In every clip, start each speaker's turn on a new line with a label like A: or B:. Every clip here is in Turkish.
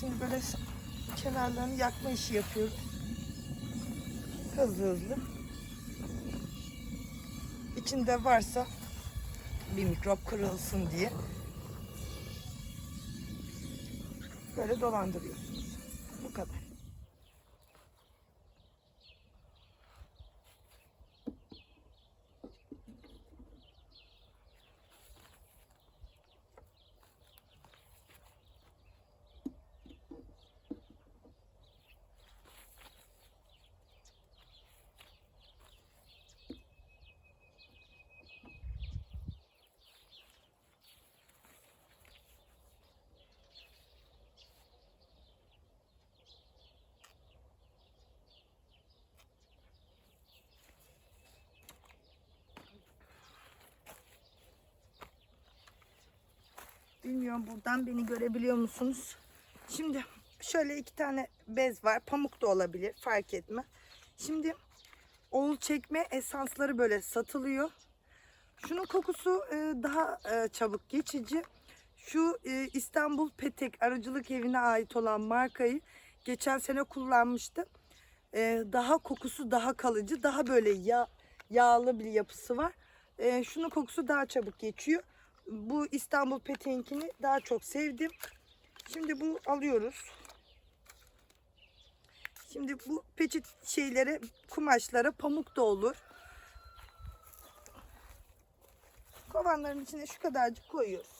A: Şimdi böyle kenarlarını yakma işi yapıyoruz. Hızlı hızlı. İçinde varsa bir mikrop kırılsın diye böyle dolandırıyorsunuz. Bu kadar. Bilmiyorum buradan beni görebiliyor musunuz? Şimdi şöyle iki tane bez var. Pamuk da olabilir fark etme. Şimdi oğul çekme esansları böyle satılıyor. Şunun kokusu e, daha e, çabuk geçici. Şu e, İstanbul Petek Arıcılık Evi'ne ait olan markayı geçen sene kullanmıştım. Daha kokusu daha kalıcı, daha böyle yağ, yağlı bir yapısı var. Şunun kokusu daha çabuk geçiyor. Bu İstanbul Petek'inkini daha çok sevdim. Şimdi bu alıyoruz. Şimdi bu peçet şeylere, kumaşlara pamuk da olur. Kovanların içine şu kadarcık koyuyoruz.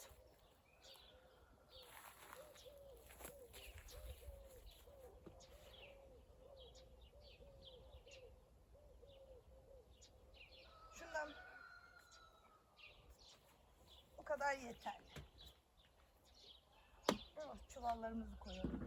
A: Mısırlarımızı koyalım.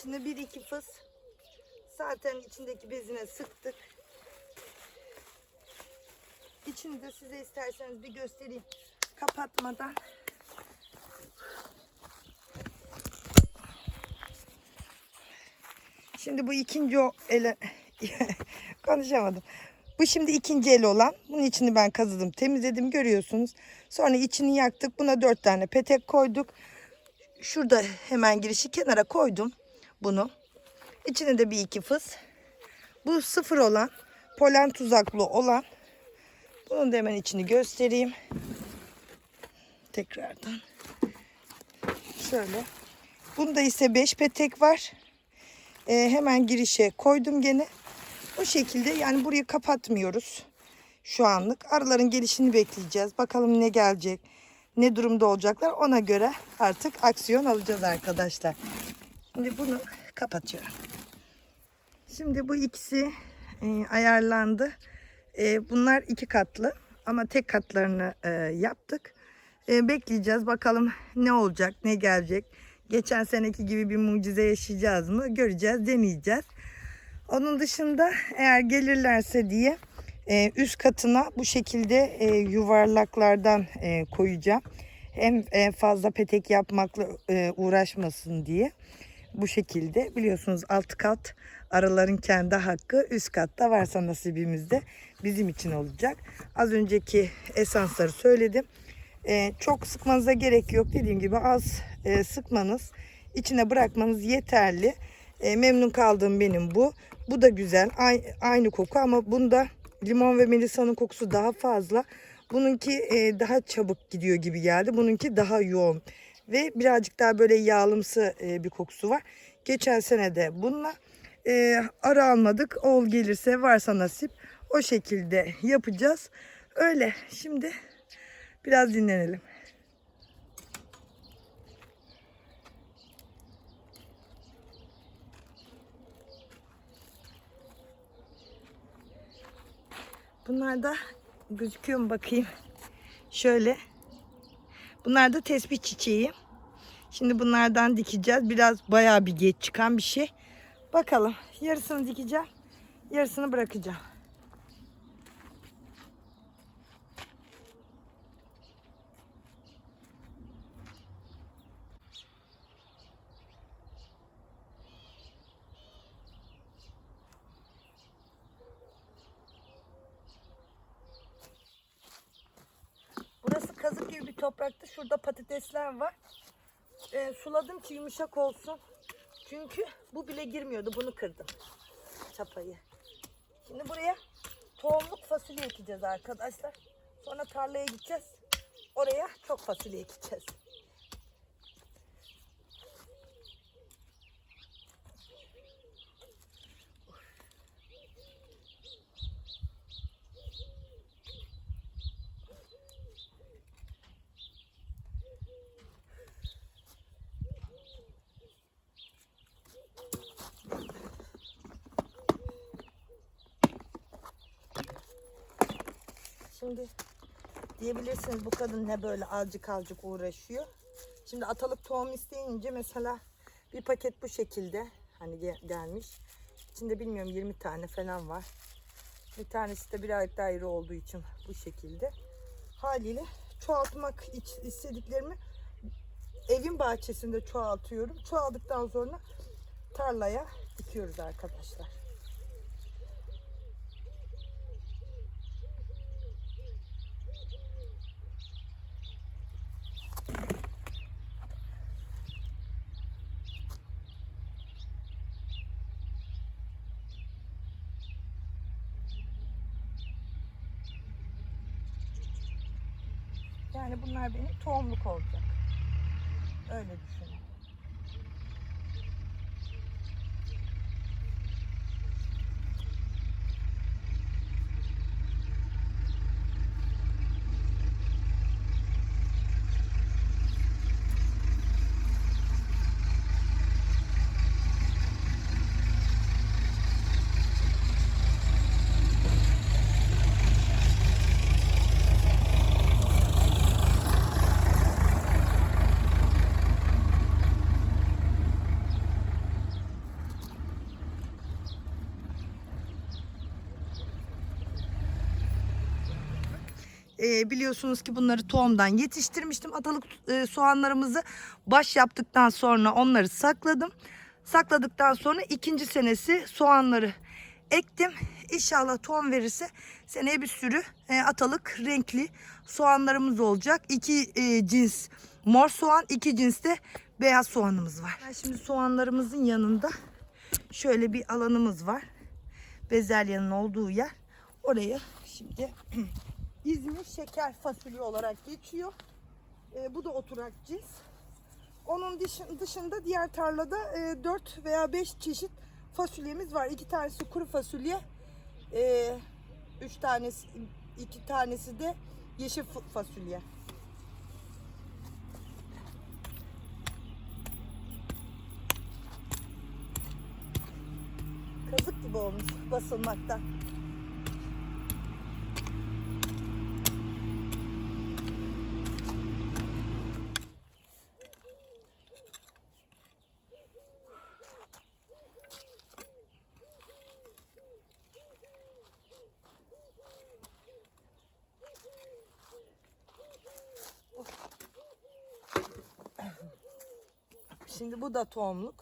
A: İçinde bir iki fıs. Zaten içindeki bezine sıktık. İçini de size isterseniz bir göstereyim. Kapatmadan. Şimdi bu ikinci ele konuşamadım. Bu şimdi ikinci el olan. Bunun içini ben kazıdım, temizledim görüyorsunuz. Sonra içini yaktık. Buna dört tane petek koyduk. Şurada hemen girişi kenara koydum bunu. İçine de bir iki fıs. Bu sıfır olan, polen tuzaklı olan. Bunun da hemen içini göstereyim. Tekrardan. Şöyle. Bunda ise 5 petek var. Ee, hemen girişe koydum gene. O şekilde yani burayı kapatmıyoruz. Şu anlık. Arıların gelişini bekleyeceğiz. Bakalım ne gelecek. Ne durumda olacaklar. Ona göre artık aksiyon alacağız arkadaşlar. Şimdi bunu kapatıyorum. Şimdi bu ikisi e, ayarlandı. E, bunlar iki katlı ama tek katlarını e, yaptık. E, bekleyeceğiz bakalım ne olacak, ne gelecek. Geçen seneki gibi bir mucize yaşayacağız mı? Göreceğiz, deneyeceğiz. Onun dışında eğer gelirlerse diye e, üst katına bu şekilde e, yuvarlaklardan e, koyacağım. Hem e, fazla petek yapmakla e, uğraşmasın diye bu şekilde biliyorsunuz alt kat arıların kendi hakkı üst katta varsa nasibimizde bizim için olacak. Az önceki esansları söyledim. Ee, çok sıkmanıza gerek yok dediğim gibi az e, sıkmanız içine bırakmanız yeterli. E, memnun kaldığım benim bu. Bu da güzel aynı, aynı koku ama bunda limon ve melisa'nın kokusu daha fazla. Bununki e, daha çabuk gidiyor gibi geldi. Bununki daha yoğun ve birazcık daha böyle yağlımsı e, bir kokusu var. Geçen sene de bununla e, ara almadık. Ol gelirse varsa nasip o şekilde yapacağız. Öyle şimdi biraz dinlenelim. Bunlar da gözüküyor mu bakayım. Şöyle Bunlar da tespih çiçeği. Şimdi bunlardan dikeceğiz. Biraz bayağı bir geç çıkan bir şey. Bakalım. Yarısını dikeceğim. Yarısını bırakacağım. Burası kazık gibi bir toprakta. Şurada patatesler var. Ee, suladım ki yumuşak olsun. Çünkü bu bile girmiyordu. Bunu kırdım. Çapayı. Şimdi buraya tohumluk fasulye ekeceğiz arkadaşlar. Sonra tarlaya gideceğiz. Oraya çok fasulye ekeceğiz. Şimdi diyebilirsiniz bu kadın ne böyle azıcık azıcık uğraşıyor. Şimdi atalık tohum isteyince mesela bir paket bu şekilde hani ge- gelmiş. İçinde bilmiyorum 20 tane falan var. Bir tanesi de birazcık daha iri olduğu için bu şekilde. Haliyle çoğaltmak istediklerimi evin bahçesinde çoğaltıyorum. Çoğaldıktan sonra tarlaya dikiyoruz arkadaşlar. Yani bunlar benim tohumluk olacak. Öyle düşünün. Ee, biliyorsunuz ki bunları tohumdan yetiştirmiştim. Atalık e, soğanlarımızı baş yaptıktan sonra onları sakladım. Sakladıktan sonra ikinci senesi soğanları ektim. İnşallah tohum verirse seneye bir sürü e, atalık renkli soğanlarımız olacak. İki e, cins mor soğan, iki cins de beyaz soğanımız var. Ben şimdi soğanlarımızın yanında şöyle bir alanımız var. Bezelyenin olduğu yer. Oraya şimdi İzmir şeker fasulye olarak geçiyor. E, bu da oturak cins. Onun dışın- dışında diğer tarlada e, 4 veya 5 çeşit fasulyemiz var. İki tanesi kuru fasulye, e, üç tanesi, iki tanesi de yeşil fa- fasulye. Kazık gibi olmuş basılmaktan. Şimdi bu da tohumluk.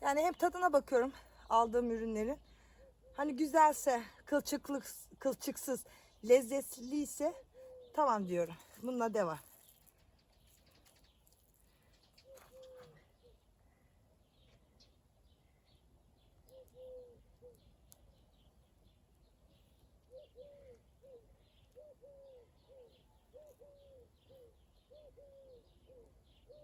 A: Yani hem tadına bakıyorum aldığım ürünlerin. Hani güzelse, kılçıklı, kılçıksız, lezzetliyse tamam diyorum. Bununla devam.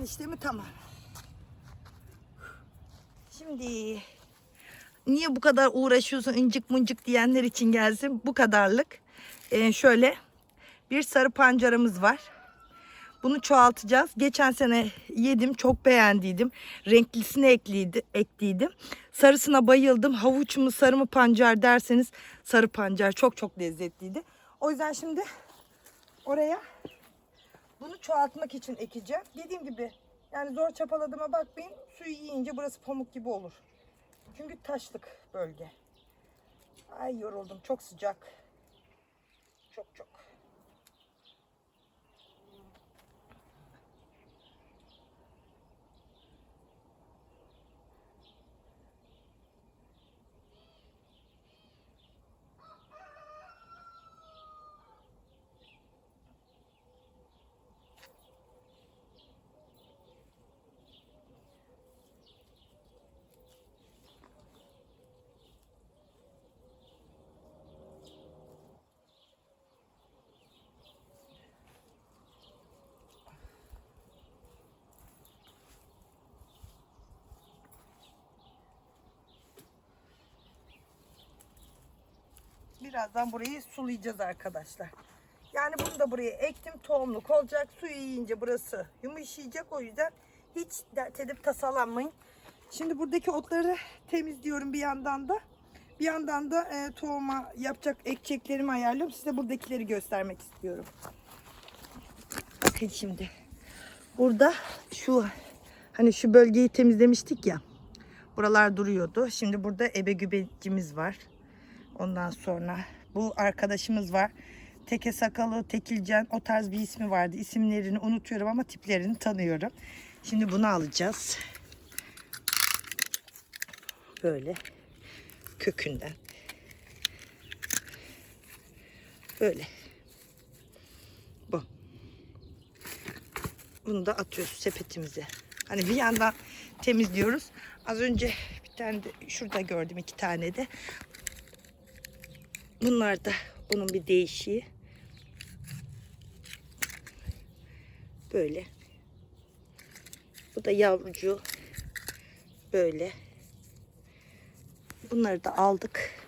A: Buranın işlemi tamam. Şimdi niye bu kadar uğraşıyorsun incik muncik diyenler için gelsin bu kadarlık. Ee, şöyle bir sarı pancaramız var. Bunu çoğaltacağız. Geçen sene yedim çok beğendiydim. Renklisini ekliydi, ekliydim. Sarısına bayıldım. Havuç mu sarı mı pancar derseniz sarı pancar çok çok lezzetliydi. O yüzden şimdi oraya bunu çoğaltmak için ekeceğim. Dediğim gibi yani zor çapaladığıma bakmayın. Suyu yiyince burası pamuk gibi olur. Çünkü taşlık bölge. Ay yoruldum. Çok sıcak. Çok çok. Birazdan burayı sulayacağız arkadaşlar. Yani bunu da buraya ektim tohumluk olacak. Suyu yiyince burası yumuşayacak. O yüzden hiç dert edip tasalanmayın. Şimdi buradaki otları temizliyorum bir yandan da. Bir yandan da e, tohuma yapacak ekeceklerimi ayarlıyorum. Size buradakileri göstermek istiyorum. Bakın şimdi. Burada şu hani şu bölgeyi temizlemiştik ya. Buralar duruyordu. Şimdi burada ebe gübecimiz var. Ondan sonra bu arkadaşımız var. Teke sakalı, tekilcan o tarz bir ismi vardı. İsimlerini unutuyorum ama tiplerini tanıyorum. Şimdi bunu alacağız. Böyle kökünden. Böyle. Bu. Bunu da atıyoruz sepetimize. Hani bir yandan temizliyoruz. Az önce bir tane de şurada gördüm iki tane de. Bunlar da onun bir değişiği. Böyle. Bu da yavrucu. Böyle. Bunları da aldık.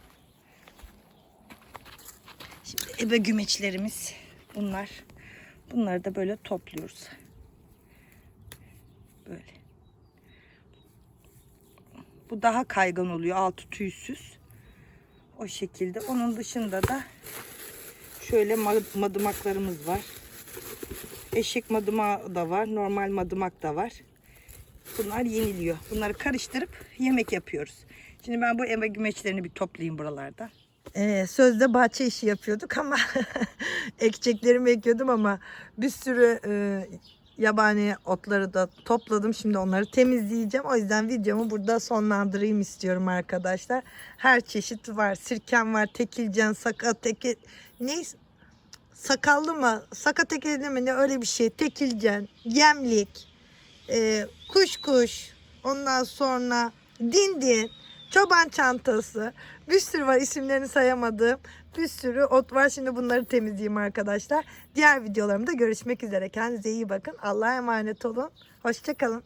A: Şimdi ebe gümeçlerimiz bunlar. Bunları da böyle topluyoruz. Böyle. Bu daha kaygan oluyor. Altı tüysüz. O şekilde. Onun dışında da şöyle ma- madımaklarımız var. Eşek madımağı da var. Normal madımak da var. Bunlar yeniliyor. Bunları karıştırıp yemek yapıyoruz. Şimdi ben bu eme gümeçlerini bir toplayayım buralarda. Ee, sözde bahçe işi yapıyorduk ama ekeceklerimi ekiyordum ama bir sürü e, yabani otları da topladım. Şimdi onları temizleyeceğim. O yüzden videomu burada sonlandırayım istiyorum arkadaşlar. Her çeşit var. Sirkem var, tekilcan, saka, teke... Ne? Sakallı mı? Saka tekilli mi? Ne öyle bir şey. Tekilcan, yemlik, e, kuş kuş, ondan sonra dindin, çoban çantası. Bir sürü var isimlerini sayamadığım. Bir sürü ot var. Şimdi bunları temizleyeyim arkadaşlar. Diğer videolarımda görüşmek üzere. Kendinize iyi bakın. Allah'a emanet olun. Hoşçakalın.